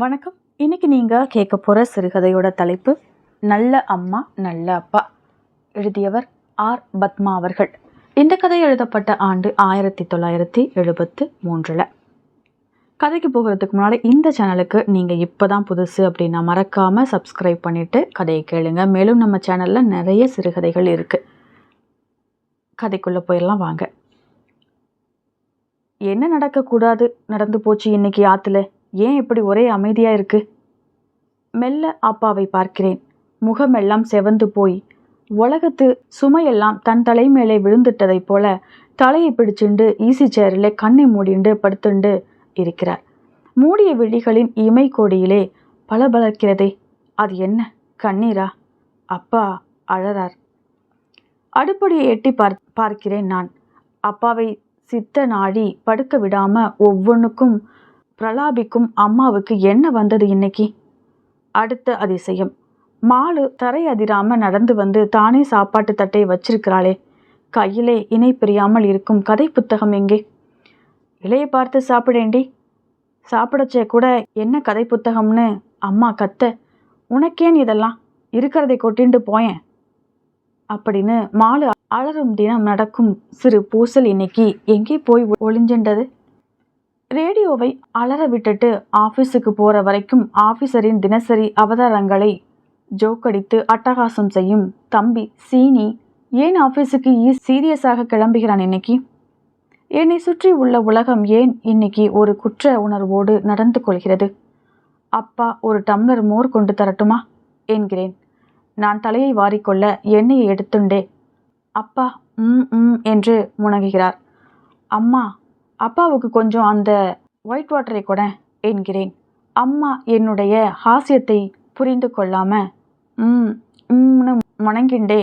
வணக்கம். இன்றைக்கி நீங்கள் கேட்க போகிற சிறுகதையோட தலைப்பு நல்ல அம்மா நல்ல அப்பா எழுதியவர் ஆர். பத்மா அவர்கள். இந்த கதை எழுதப்பட்ட ஆண்டு ஆயிரத்தி தொள்ளாயிரத்தி எழுபத்து மூன்றில். கதைக்கு போகிறதுக்கு முன்னாடி இந்த சேனலுக்கு நீங்கள் இப்போ தான் புதுசு அப்படின்னா மறக்காமல் சப்ஸ்கிரைப் பண்ணிவிட்டு கதையை கேளுங்க. மேலும் நம்ம சேனலில் நிறைய சிறுகதைகள் இருக்குது கதைக்குள்ளே போயிடலாம் வாங்க. என்ன நடக்கக்கூடாது? நடந்து போச்சு இன்றைக்கி ஆற்றுல ஏன் இப்படி ஒரே அமைதியாக இருக்கு? மெல்ல அப்பாவை பார்க்கிறேன். முகமெல்லாம் செவந்து போய். உலகத்து சுமையெல்லாம் தன் தலை மேலே விழுந்துட்டதைப் போல தலையை பிடிச்சுண்டு ஈசி சேரில் கண்ணை மூடிண்டு படுத்துண்டு இருக்கிறார். மூடிய விழிகளின் இமை கோடியிலே பளபளக்கிறதே அது என்ன கண்ணீரா? அப்பா அழறார். அடுப்படியை எட்டி பார் பார்க்கிறேன் நான். அப்பாவை சித்த நாடி படுக்க விடாம ஒவ்வொன்றுக்கும் பிரலாபிக்கும் அம்மாவுக்கு என்ன வந்தது இன்னைக்கு? அடுத்த அதிசயம். மாலு தரை அதிராம நடந்து வந்து தானே சாப்பாட்டு தட்டை வச்சிருக்கிறாளே. கையிலே இணை பிரியாமல் இருக்கும் கதை புத்தகம் எங்கே? இலையை பார்த்து சாப்பிடேண்டி. சாப்பிடச்சே கூட என்ன கதை புத்தகம்னு அம்மா கத்த. உனக்கேன் இதெல்லாம்? இருக்கிறதை கொட்டிண்டு போயேன். அப்படின்னு மாலு அலறும் தினம் நடக்கும் சிறு பூசல் இன்னைக்கு எங்கே போய் ஒளிஞ்சின்றது? ரேடியோவை அலற விட்டுட்டு ஆஃபீஸுக்கு போகிற வரைக்கும் ஆஃபீஸரின் தினசரி அவதாரங்களை ஜோக்கடித்து அட்டகாசம் செய்யும் தம்பி சீனி ஏன் ஆஃபீஸுக்கு சீரியஸாக கிளம்புகிறான் இன்னைக்கு? என்னை சுற்றி உள்ள உலகம் ஏன் இன்னைக்கு ஒரு குற்ற உணர்வோடு நடந்து கொள்கிறது? அப்பா ஒரு டம்ளர் மோர் கொண்டு தரட்டுமா? என்கிறேன். நான் தலையை வாரிக்கொள்ள எண்ணெயை எடுத்துண்டே. அப்பா ம் ம் என்று முணங்குகிறார் அம்மா அப்பாவுக்கு கொஞ்சம் அந்த ஒயிட் வாட்டரை கூட என்கிறேன். அம்மா என்னுடைய ஹாஸ்யத்தை புரிந்து கொள்ளாம ம் ம்னு முணங்கிண்டே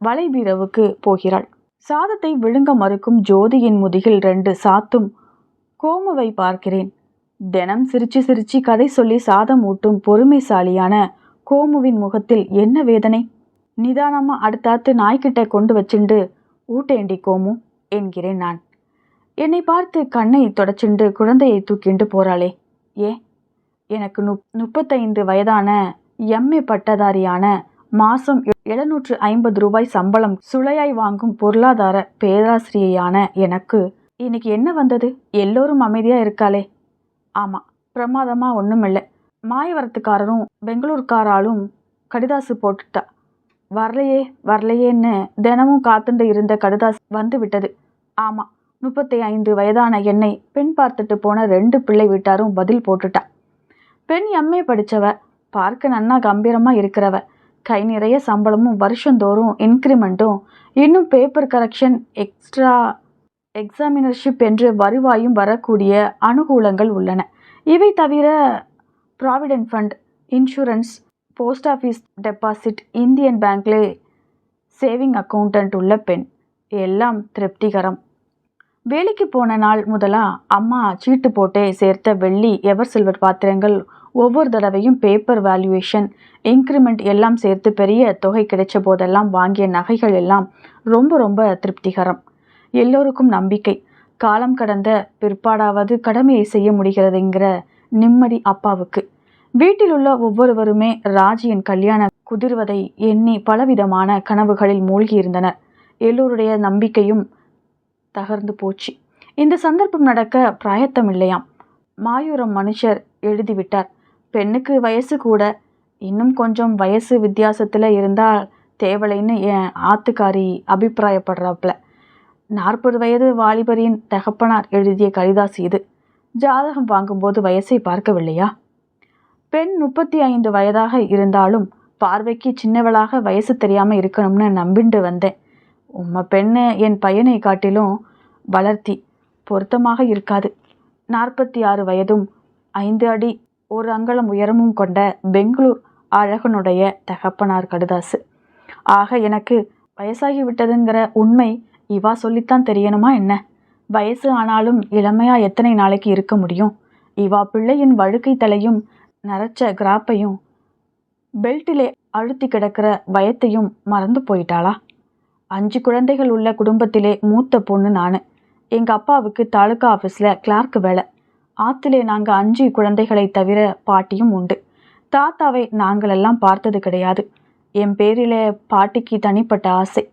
வலைபீரவுக்கு போகிறாள். சாதத்தை விழுங்க மறுக்கும் ஜோதியின் முதுகில் ரெண்டு சாத்தும் கோமுவை பார்க்கிறேன். தினம் சிரிச்சு சிரிச்சு கதை சொல்லி சாதம் ஊட்டும் பொறுமைசாலியான கோமுவின் முகத்தில் என்ன வேதனை? நிதானமாக அடுத்தாத்து நாய்க்கிட்ட கொண்டு வச்சுண்டு ஊட்டேண்டி கோமு என்கிறேன் நான். என்னை பார்த்து கண்ணை தொடச்சுண்டு குழந்தையை தூக்கிண்டு போறாளே. ஏ எனக்கு நுப் முப்பத்தைந்து வயதான எம்ஏ பட்டதாரியான மாசம் எழுநூற்று ஐம்பது ரூபாய் சம்பளம் சுளையாய் வாங்கும் பொருளாதார பேராசிரியையான எனக்கு இன்னைக்கு என்ன வந்தது? எல்லோரும் அமைதியா இருக்காளே. ஆமா பிரமாதமா ஒன்றும் இல்லை மாயவரத்துக்காரரும் பெங்களூர்காராலும் கடிதாசு போட்டுட்டா. வரலையே வரலையேன்னு தினமும் காத்துண்டு இருந்த கடிதாசு வந்து விட்டது ஆமா முப்பத்தி ஐந்து வயதான என்னை பெண் பார்த்துட்டு போன ரெண்டு பிள்ளை வீட்டாரும் பதில் போட்டுட்டா. பெண் எம்ஏ படித்தவ பார்க்க நன்னா கம்பீரமாக இருக்கிறவ கை நிறைய சம்பளமும் வருஷந்தோறும் இன்க்ரிமெண்ட்டும் இன்னும் பேப்பர் கரெக்ஷன் எக்ஸ்ட்ரா எக்ஸாமினர்ஷிப் என்று வருவாயும் வரக்கூடிய அனுகூலங்கள் உள்ளன. இவை தவிர provident fund insurance post office deposit Indian பேங்க்ல சேவிங் அக்கௌண்டன்ட் உள்ள பெண். எல்லாம் திருப்திகரம். வேலைக்கு போன நாள் முதலா அம்மா சீட்டு போட்டே சேர்த்த வெள்ளி எவர் சில்வர் பாத்திரங்கள் ஒவ்வொரு தடவையும் பேப்பர் வேல்யூவேஷன் இன்க்ரிமெண்ட் எல்லாம் சேர்த்து பெரிய தொகை கிடைச்ச போதெல்லாம் வாங்கிய நகைகள் எல்லாம் ரொம்ப ரொம்ப திருப்திகரம். எல்லோருக்கும் நம்பிக்கை. காலம் கடந்த பிற்பாடாவது கடமையை செய்ய முடிகிறதுங்கிற நிம்மதி அப்பாவுக்கு. வீட்டில் உள்ள ஒவ்வொருவருமே ராஜியின் கல்யாணம் குதிர்வதை எண்ணி பலவிதமான கனவுகளில் மூழ்கியிருந்தனர். எல்லோருடைய நம்பிக்கையும் தகர்ந்து போச்சு. இந்த சந்தர்ப்பம் நடக்க பிராயத்தம் இல்லையாம் மாயூரம் மனுஷர் எழுதிவிட்டார். பெண்ணுக்கு வயசு கூட. இன்னும் கொஞ்சம் வயசு வித்தியாசத்தில் இருந்தால் தேவலைன்னு என் ஆத்துக்காரி அபிப்பிராயப்படுறாப்புல நாற்பது வயது வாலிபரின் தகப்பனார் எழுதிய கடிதாசு இது. ஜாதகம் வாங்கும்போது வயசை பார்க்கவில்லையா? பெண் முப்பத்தி ஐந்து வயதாக இருந்தாலும் பார்வைக்கு சின்னவளாக வயசு தெரியாமல் இருக்கணும்னு நம்பிண்டு வந்தேன். உம்ம பெண்ணு என் பையனை காட்டிலும் வளர்த்தி பொருத்தமாக இருக்காது. நாற்பத்தி ஆறு வயதும் ஐந்து அடி ஒரு அங்கலம் உயரமும் கொண்ட பெங்களூர் அழகனுடைய தகப்பனார் கடுதாசு. ஆக எனக்கு வயசாகி விட்டதுங்கிற உண்மை இவா சொல்லித்தான் தெரியணுமா என்ன? வயசு ஆனாலும் இளமையா எத்தனை நாளைக்கு இருக்க முடியும்? இவா பிள்ளையின் வழுக்கை தலையும் நரைச்ச கிராப்பையும் பெல்ட்டிலே அழுத்தி கிடக்கிற பயத்தையும் மறந்து போயிட்டாளா? அஞ்சு குழந்தைகள் உள்ள குடும்பத்திலே மூத்த பொண்ணு நான். எங்கள் அப்பாவுக்கு தாலுக்கா ஆஃபீஸில் கிளார்க் வேலை. ஆற்றுலே நாங்கள் அஞ்சு குழந்தைகளை தவிர பாட்டியும் உண்டு. தாத்தாவை நாங்களெல்லாம் பார்த்தது கிடையாது. என் பேரில் பாட்டிக்கு தனிப்பட்ட ஆசை.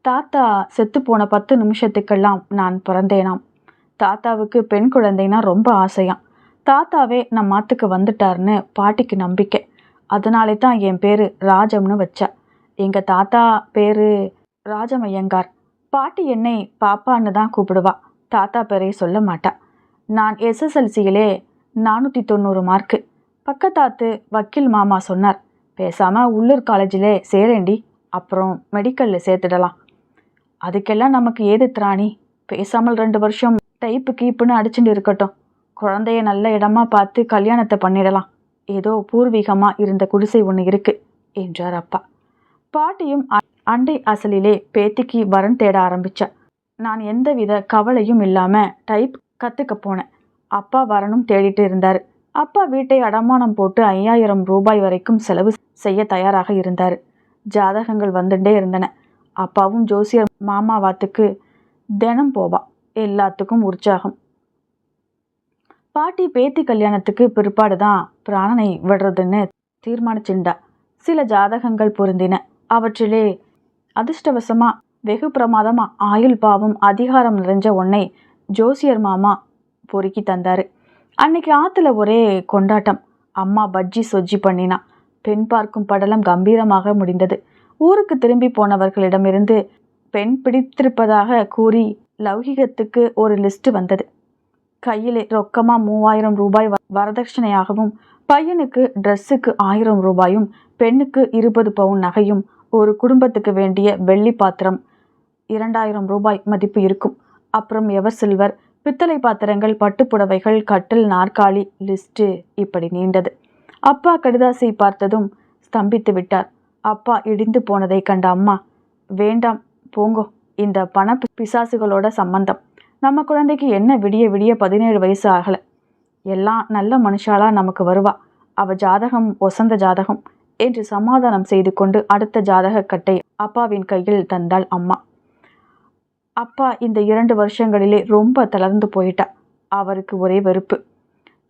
தாத்தா செத்து போன பத்து நிமிஷத்துக்கெல்லாம் நான் பிறந்தேனாம். தாத்தாவுக்கு பெண் குழந்தைனா ரொம்ப ஆசையாம். தாத்தாவே நம்ம மாத்துக்கு வந்துட்டாருன்னு பாட்டிக்கு நம்பிக்கை. அதனாலே தான் என் பேர் ராஜம்னு வச்சா. எங்கள் தாத்தா பேர் ராஜமையங்கார். பாட்டி என்னை பாப்பான்னு தான் கூப்பிடுவா. தாத்தா பேரை சொல்ல மாட்டா. நான் எஸ்எஸ்எல்சியிலே நானூற்றி தொண்ணூறு மார்க்கு. பக்கத்தாத்து வக்கீல் மாமா சொன்னார். பேசாமல் உள்ளூர் காலேஜிலே சேரேண்டி. அப்புறம் மெடிக்கலில் சேர்த்துடலாம். அதுக்கெல்லாம் நமக்கு ஏது திராணி? பேசாமல் ரெண்டு வருஷம் டைப்பு கீப்புன்னு அடிச்சுட்டு இருக்கட்டும். குழந்தைய நல்ல இடமா பார்த்து கல்யாணத்தை பண்ணிடலாம். ஏதோ பூர்வீகமாக இருந்த குடிசை ஒன்று இருக்குது என்றார் அப்பா. பாட்டியும் அண்டை அசலிலே பேத்திக்கு வரன் தேட ஆரம்பிச்சா. நான் எந்தவித கவலையும் இல்லாமல் டைப் கற்றுக்க போனேன். அப்பா வரனும் தேடிட்டு இருந்தார். அப்பா வீட்டை அடமானம் போட்டு ஐயாயிரம் ரூபாய் வரைக்கும் செலவு செய்ய தயாராக இருந்தார். ஜாதகங்கள் வந்துட்டே இருந்தன. அப்பாவும் ஜோசியர் மாமாவாத்துக்கு தினம் போவா. எல்லாத்துக்கும் உற்சாகம். பாட்டி பேத்தி கல்யாணத்துக்கு பிற்பாடு தான் பிராணனை விடுறதுன்னு தீர்மானிச்சிருந்தா சில ஜாதகங்கள் பொருந்தின. அவற்றிலே அதிர்ஷ்டவசமாக வெகு பிரமாதமாக ஆயுள் பாவம் அதிகாரம் நிறைஞ்ச உன்னை ஜோசியர் மாமா பொறுக்கி தந்தார். அன்னைக்கு ஆற்றுல ஒரே கொண்டாட்டம். அம்மா பஜ்ஜி சொஜ்ஜி பண்ணினா. பெண் பார்க்கும் படலம் கம்பீரமாக முடிந்தது. ஊருக்கு திரும்பி போனவர்களிடமிருந்து பெண் பிடித்திருப்பதாக கூறி லௌகிகத்துக்கு ஒரு லிஸ்ட் வந்தது. கையிலே ரொக்கமாக மூவாயிரம் ரூபாய் வ- வரதட்சணையாகவும் பையனுக்கு ட்ரெஸ்ஸுக்கு ஆயிரம் ரூபாயும் பெண்ணுக்கு இருபது பவுன் நகையும் ஒரு குடும்பத்துக்கு வேண்டிய வெள்ளி பாத்திரம் இரண்டாயிரம் ரூபாய் மதிப்பு இருக்கும். அப்புறம் எவர் சில்வர் பித்தளை பாத்திரங்கள் பட்டுப்புடவைகள் கட்டில் நாற்காலி லிஸ்ட்டு இப்படி நீண்டது. அப்பா கடிதாசை பார்த்ததும் ஸ்தம்பித்து விட்டார். அப்பா இடிந்து போனதை கண்ட அம்மா வேண்டாம் போங்கோ. இந்த பண பிசாசுகளோட சம்பந்தம். நம்ம குழந்தைக்கு என்ன விடிய விடிய பதினேழு வயசு ஆகலை. எல்லாம் நல்ல மனுஷாலா நமக்கு வருவா. அவ ஜாதகம் ஒசந்த ஜாதகம். என்று சமாதானம் செய்து கொண்டு அடுத்த ஜாதக கட்டை அப்பாவின் கையில் தந்தாள் அம்மா. அப்பா இந்த இரண்டு வருஷங்களிலே ரொம்ப தளர்ந்து போயிட்டா. அவருக்கு ஒரே வெறுப்பு.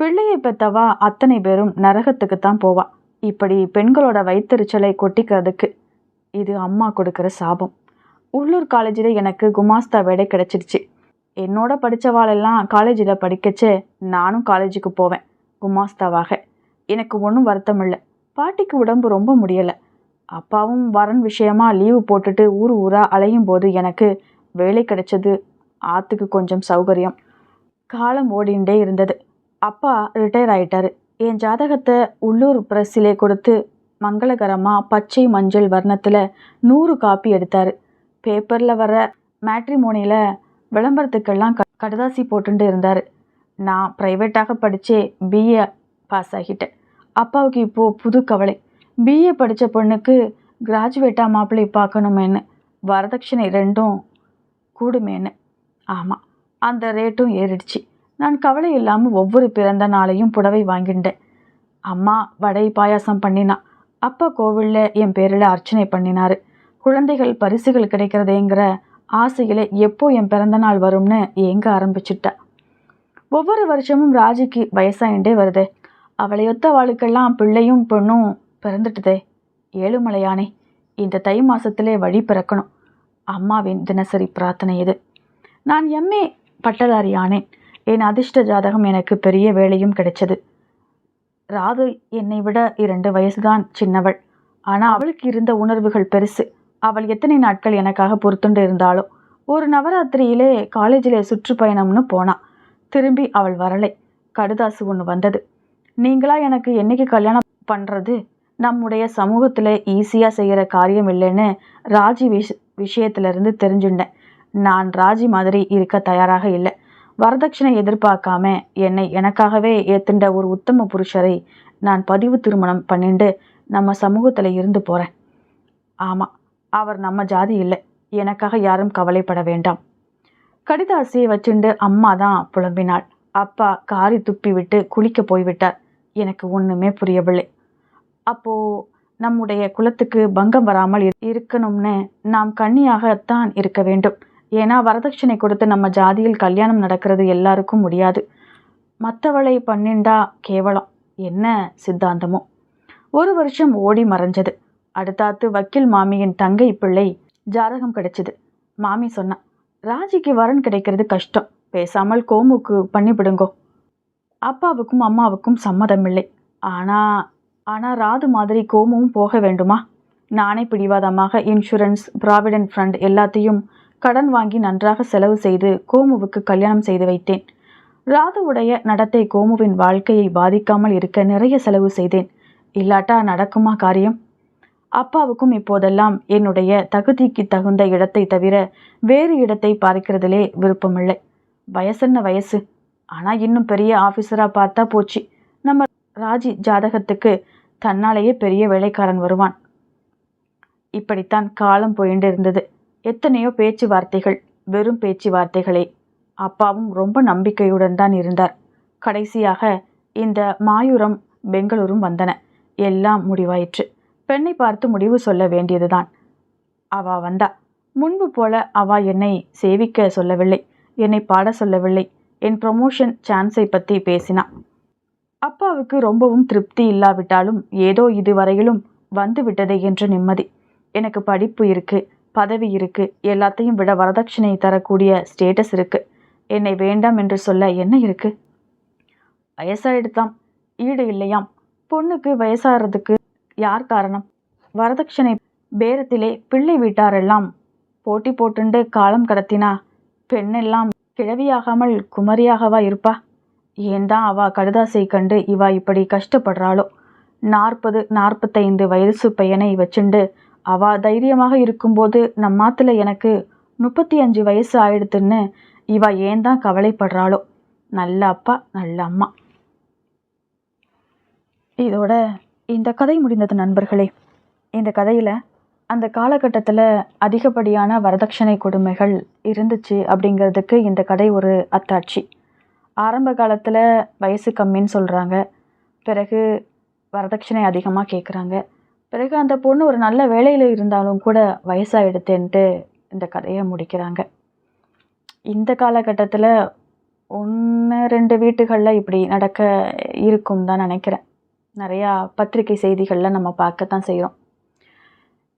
பிள்ளையை பெத்தவா அத்தனை பேரும் நரகத்துக்கு தான் போவா. இப்படி பெண்களோட வயிற்றுச்சலை கொட்டிக்கிறதுக்கு இது அம்மா கொடுக்கிற சாபம். உள்ளூர் காலேஜில் எனக்கு குமாஸ்தா வேலை கிடச்சிடுச்சு என்னோட படித்தவாளெல்லாம் காலேஜில் படிக்கச்சே நானும் காலேஜுக்கு போவேன் குமாஸ்தாவாக. எனக்கு ஒன்றும் வருத்தம் இல்லை பாட்டிக்கு உடம்பு ரொம்ப முடியலை. அப்பாவும் வரன் விஷயமா லீவு போட்டுட்டு ஊர் ஊராக அலையும் போது எனக்கு வேலை கிடைச்சது ஆற்றுக்கு கொஞ்சம் சௌகரியம். காலம் ஓடிண்டே இருந்தது. அப்பா ரிட்டையர் ஆயிட்டாரு. என் ஜாதகத்தை உள்ளூர் பிரஸ்ஸிலே கொடுத்து மங்களகரமாக பச்சை மஞ்சள் வர்ணத்தில் நூறு காப்பி எடுத்தார். பேப்பரில் வர மேட்ரிமோனியில் விளம்பரத்துக்கெல்லாம் க கடுதாசி போட்டுட்டு இருந்தார். நான் ப்ரைவேட்டாக படித்தே பிஏ பாஸ் ஆகிட்டேன். அப்பாவுக்கு இப்போது புது கவலை. பிஏ படித்த பொண்ணுக்கு கிராஜுவேட்டாக மாப்பிள்ளை பார்க்கணுமேன்னு வரதட்சணை ரெண்டும் கூடுமேன்னு. ஆமாம் அந்த ரேட்டும் ஏறிடுச்சு. நான் கவலை இல்லாமல் ஒவ்வொரு பிறந்த நாளையும் புடவை வாங்கிட்டேன். அம்மா வடை பாயாசம் பண்ணினா அப்பா கோவிலில் என் பேரில் அர்ச்சனை பண்ணினார். குழந்தைகள் பரிசுகள் கிடைக்கிறதேங்கிற ஆசையில் எப்போ என் பிறந்த நாள் வரும்னு ஏங்க ஆரம்பிச்சிட்டா? ஒவ்வொரு வருஷமும் ராஜிக்கு வயசாயிண்டே வருதே. அவளையொத்த வாளுக்கெல்லாம் பிள்ளையும் பொண்ணும் பிறந்துட்டுதே. ஏழுமலையானே இந்த தை மாசத்திலே வழி பிறக்கணும். அம்மாவின் தினசரி பிரார்த்தனை இது. நான் எம்ஏ பட்டதாரி ஆனேன் என் அதிர்ஷ்ட ஜாதகம் எனக்கு பெரிய வேலையும் கிடைச்சது. ராது என்னை விட இரண்டு வயசுதான் சின்னவள். ஆனால் அவளுக்கு இருந்த உணர்வுகள் பெருசு. அவள் எத்தனை நாட்கள் எனக்காக பொறுத்துண்டு இருந்தாலும் ஒரு நவராத்திரியிலே காலேஜிலே சுற்றுப்பயணம்னு போனா. திரும்பி அவள் வரலை. கடுதாசு ஒன்று வந்தது. நீங்களா எனக்கு என்னைக்கு கல்யாணம் பண்ணுறது நம்முடைய சமூகத்தில் ஈஸியாக செய்கிற காரியம் இல்லைன்னு ராஜி விஷ விஷயத்திலிருந்து தெரிஞ்சுட்டேன் நான் ராஜி மாதிரி இருக்க தயாராக இல்லை. வரதட்சணை எதிர்பார்க்காம என்னை எனக்காகவே ஏத்துண்ட ஒரு உத்தம புருஷரை நான் பதிவு திருமணம் பண்ணிண்டு நம்ம சமூகத்தில் இருந்து போகிறேன் ஆமாம் அவர் நம்ம ஜாதி இல்லை. எனக்காக யாரும் கவலைப்பட வேண்டாம். கடிதாசியை வச்சுண்டு அம்மா தான் புலம்பினாள். அப்பா காரி துப்பி விட்டு குளிக்க போய்விட்டார். எனக்கு ஒன்றுமே புரியவில்லை. அப்போ நம்முடைய குலத்துக்கு பங்கம் வராமல் இருக்கணும்னு நாம் கன்னியாகத்தான் இருக்க வேண்டும். ஏன்னா வரதட்சணை கொடுத்து நம்ம ஜாதியில் கல்யாணம் நடக்கிறது எல்லாருக்கும் முடியாது. மற்றவளை பண்ணிண்டா கேவலம். என்ன சித்தாந்தமோ. ஒரு வருஷம் ஓடி மறைஞ்சது. அடுத்தாத்து வக்கீல் மாமியின் தங்கை பிள்ளை ஜாதகம் கிடைச்சிது. மாமி சொன்னான் ராஜிக்கு வரன் கிடைக்கிறது கஷ்டம். பேசாமல் கோமுக்கு பண்ணிவிடுங்கோ. அப்பாவுக்கும் அம்மாவுக்கும் சம்மதமில்லை. ஆனா ஆனா ராது மாதிரி கோமுவும் போக வேண்டுமா? நானே பிடிவாதமாக இன்சூரன்ஸ் ப்ராவிடென்ட் ஃபண்ட் எல்லாத்தையும் கடன் வாங்கி நன்றாக செலவு செய்து கோமுவுக்கு கல்யாணம் செய்து வைத்தேன். ராதுவுடைய நடத்தை கோமுவின் வாழ்க்கையை பாதிக்காமல் இருக்க நிறைய செலவு செய்தேன். இல்லாட்டா நடக்குமா காரியம்? அப்பாவுக்கும் இப்போதெல்லாம் என்னுடைய தகுதிக்கு தகுந்த இடத்தை தவிர வேறு இடத்தை பார்க்கிறதிலே விருப்பமில்லை. வயசென்ன வயசு. ஆனால் இன்னும் பெரிய ஆஃபீஸராக பார்த்தா போச்சு. நம்ம ராஜி ஜாதகத்துக்கு தன்னாலேயே பெரிய வேலைக்காரன் வருவான். இப்படித்தான் காலம் போயிட்டு இருந்தது. எத்தனையோ பேச்சுவார்த்தைகள் வெறும் பேச்சுவார்த்தைகளே. அப்பாவும் ரொம்ப நம்பிக்கையுடன் தான் இருந்தார். கடைசியாக இந்த மாயூரம் பெங்களூரும் வந்தன. எல்லாம் முடிவாயிற்று. பெண்ணை பார்த்து முடிவு சொல்ல வேண்டியதுதான். அவா வந்தா. முன்பு போல அவா என்னை சேவிக்க சொல்லவில்லை. என்னை பாட சொல்லவில்லை. என் ப்ரொமோஷன் சான்ஸை பற்றி பேசினா அப்பாவுக்கு ரொம்பவும் திருப்தி இல்லாவிட்டாலும் ஏதோ இதுவரையிலும் வந்து விட்டதே என்ற நிம்மதி. எனக்கு படிப்பு இருக்கு பதவி இருக்கு எல்லாத்தையும் விட வரதட்சணை தரக்கூடிய ஸ்டேட்டஸ் இருக்கு. என்னை வேண்டாம் என்று சொல்ல என்ன இருக்கு? வயசாயிடுதாம் ஈடு இல்லையாம். பொண்ணுக்கு வயசாகிறதுக்கு யார் காரணம்? வரதட்சணை பேரத்திலே பிள்ளை வீட்டாரெல்லாம் போட்டி போட்டுண்டு காலம் கடத்தினா பெண்ணெல்லாம் கிழவியாகாமல் குமரியாகவா இருப்பா? ஏன் தான் அவ கடுதாசை கண்டு இவா இப்படி கஷ்டப்படுறாளோ? நாற்பது நாற்பத்தைந்து வயசு பையனை வச்சுண்டு அவா தைரியமாக இருக்கும்போது நம்மாத்துல எனக்கு முப்பத்தி அஞ்சு வயசு ஆயிடுத்துன்னு இவா ஏன் தான் கவலைப்படுறாளோ? நல்ல அப்பா நல்ல அம்மா. இதோட இந்த கதை முடிந்தது நண்பர்களே. இந்த கதையில் அந்த காலகட்டத்தில் அதிகப்படியான வரதட்சணை கொடுமைகள் இருந்துச்சு அப்படிங்கிறதுக்கு இந்த கதை ஒரு அத்தாட்சி. ஆரம்ப காலத்தில் வயசு கம்மின்னு சொல்கிறாங்க பிறகு வரதட்சணை அதிகமாக கேட்குறாங்க பிறகு அந்த பொண்ணு ஒரு நல்ல வேலையில் இருந்தாலும் கூட வயசாகிடுத்தேன்ட்டு இந்த கதையை முடிக்கிறாங்க. இந்த காலகட்டத்தில் ஒன்று ரெண்டு வீட்டுகளில் இப்படி நடக்க இருக்கும் தான் நினைக்கிறேன். நிறையா பத்திரிகை செய்திகளில் நம்ம பார்க்கத்தான் செய்கிறோம்